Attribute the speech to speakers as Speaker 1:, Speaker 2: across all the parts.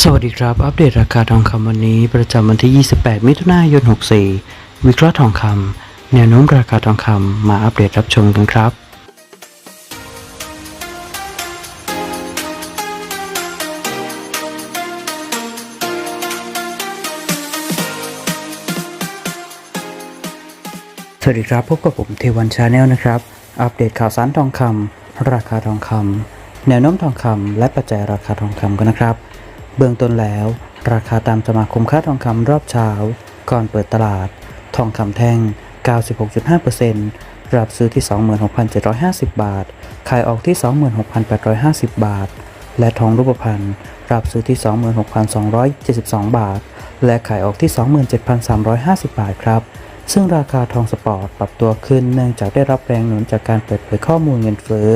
Speaker 1: สวัสดีครับ อัปเดตราคาทองคำวันนี้ ประจำวันที่ 28 มิถุนายน 64 วิเคราะห์ทองคำแนวโน้มราคาทองคำมาอัปเดตรับชมกันครับ สวัสดีครับ พบกับผมเทวันชาแนลนะครับ อัปเดตข่าวสารทองคำราคาทองคำแนวโน้มทองคำและปัจจัยราคาทองคำกันนะครับ เบื้องต้นแล้ว ราคาตามสมาคมค้าทองคำรอบเช้า ก่อนเปิดตลาด ทองคำแท่ง 96.5%รับซื้อที่ 26,750 บาท ขายออกที่ 26,850 บาท และทองรูปพรรณรับซื้อที่ 26,272 บาท และขายออกที่ 27,350 บาทครับ ซึ่งราคาทองสปอร์ตปรับตัวขึ้นเนื่องจากได้รับแรงหนุนจากการเปิดเผยข้อมูลเงินเฟ้อ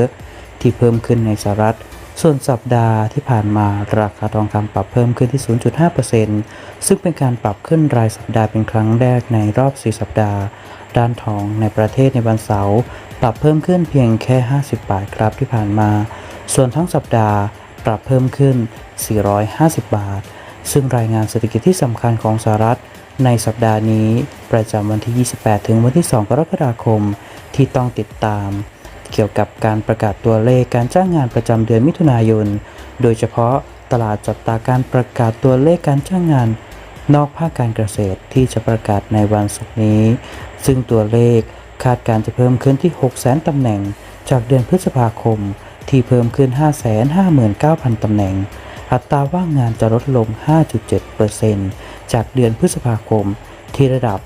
Speaker 1: ที่เพิ่มขึ้นในสหรัฐ ส่วนสัปดาห์ที่ผ่านมาราคาทองคำปรับเพิ่มขึ้นที่ 0.5%ซึ่งเป็นการปรับขึ้นรายสัปดาห์เป็นครั้งแรกในรอบ 4 สัปดาห์ ด้านทองในประเทศในวันเสาร์ปรับเพิ่มขึ้นเพียงแค่ 50 บาทครับที่ผ่านมา ส่วนทั้งสัปดาห์ปรับเพิ่มขึ้น 450 บาท ซึ่งรายงานเศรษฐกิจที่สำคัญของสหรัฐในสัปดาห์นี้ประจำวันที่ 28 ถึงวันที่ 2 กรกฎาคมที่ต้องติดตาม เกี่ยวกับการประกาศตัวเลขการจ้างงานประจำเดือนมิถุนายน โดยเฉพาะตลาดจับตาการประกาศตัวเลขการจ้างงาน นอกภาคการเกษตรที่จะประกาศในวันศุกร์นี้ ซึ่งตัวเลขคาดการจะเพิ่มขึ้นที่ 600,000ตำแหน่ง จากเดือนพฤษภาคม ที่เพิ่มขึ้น 559,000 ตำแหน่ง อัตราว่างงานจะลดลง 5.7%จากเดือนพฤษภาคมที่ระดับ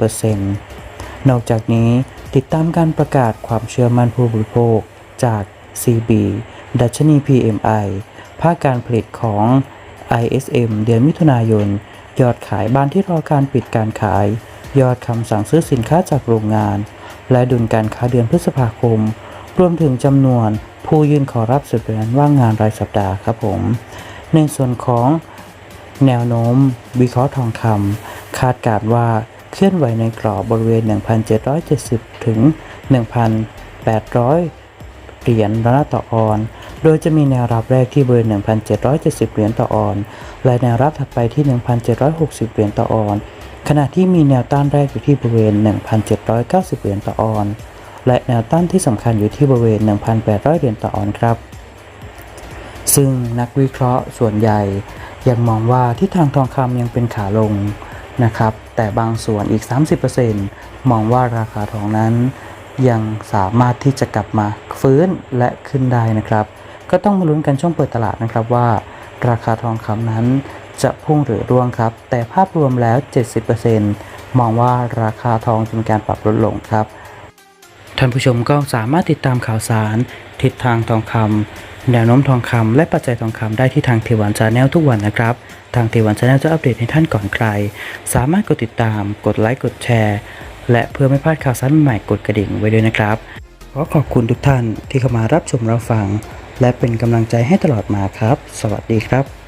Speaker 1: 5.8%นอกจากนี้ ติดตามการประกาศความเชื่อมั่นผู้บริโภคจาก CB ดัชนี PMI ภาคการผลิตของ ISM เดือนมิถุนายน ยอดขายบ้านที่รอการปิดการขาย ยอดคำสั่งซื้อสินค้าจากโรงงาน และดุลการค้าเดือนพฤษภาคม รวมถึงจำนวนผู้ยื่นขอรับสิทธิว่างงานรายสัปดาห์ครับผม ในส่วนของแนวโน้ม วิเคราะห์ทองคำคาดการว่า เคลื่อนไหวในกรอบบริเวณ 1,770 ถึง 1,800 เหรียญดอละต่อออน โดยจะมีแนวรับแรกที่บริเวณ 1,770 เหรียญต่อออน และแนวรับถัดไปที่ 1,760 เหรียญต่อออน ขณะที่มีแนวต้านแรกอยู่ที่บริเวณ 1,790 เหรียญต่อออน และแนวต้านที่สำคัญอยู่ที่บริเวณ 1,800 เหรียญต่อออนครับ ซึ่งนักวิเคราะห์ส่วนใหญ่ยังมองว่าทิศทางทองคำยังเป็นขาลง นะครับ แต่บางส่วนอีก 30%มองว่าราคาทองนั้น ยังสามารถที่จะกลับมาฟื้นและขึ้นได้นะครับ ก็ต้องมาลุ้นกันช่วงเปิดตลาดนะครับว่า ราคาทองคำนั้นจะพุ่งหรือร่วงครับ แต่ภาพรวมแล้ว 70%มองว่าราคาทองจะมีการปรับลดลงครับ ท่านผู้ชมก็สามารถติดตามข่าวสาร ทิศทางทองคำ แนวโน้มทองคำและปัจจัยทองคำได้ที่ทางเทวันชาแนลทุกวันนะครับ ทางเทวันชาแนลจะอัปเดตให้ท่านก่อนใคร สามารถกดติดตาม กดไลค์กดแชร์ และเพื่อไม่พลาดข่าวสารใหม่กดกระดิ่งไว้ด้วยนะครับขอขอบคุณทุกท่านที่เข้ามารับชมเราฟัง และเป็นกำลังใจให้ตลอดมาครับ สวัสดีครับ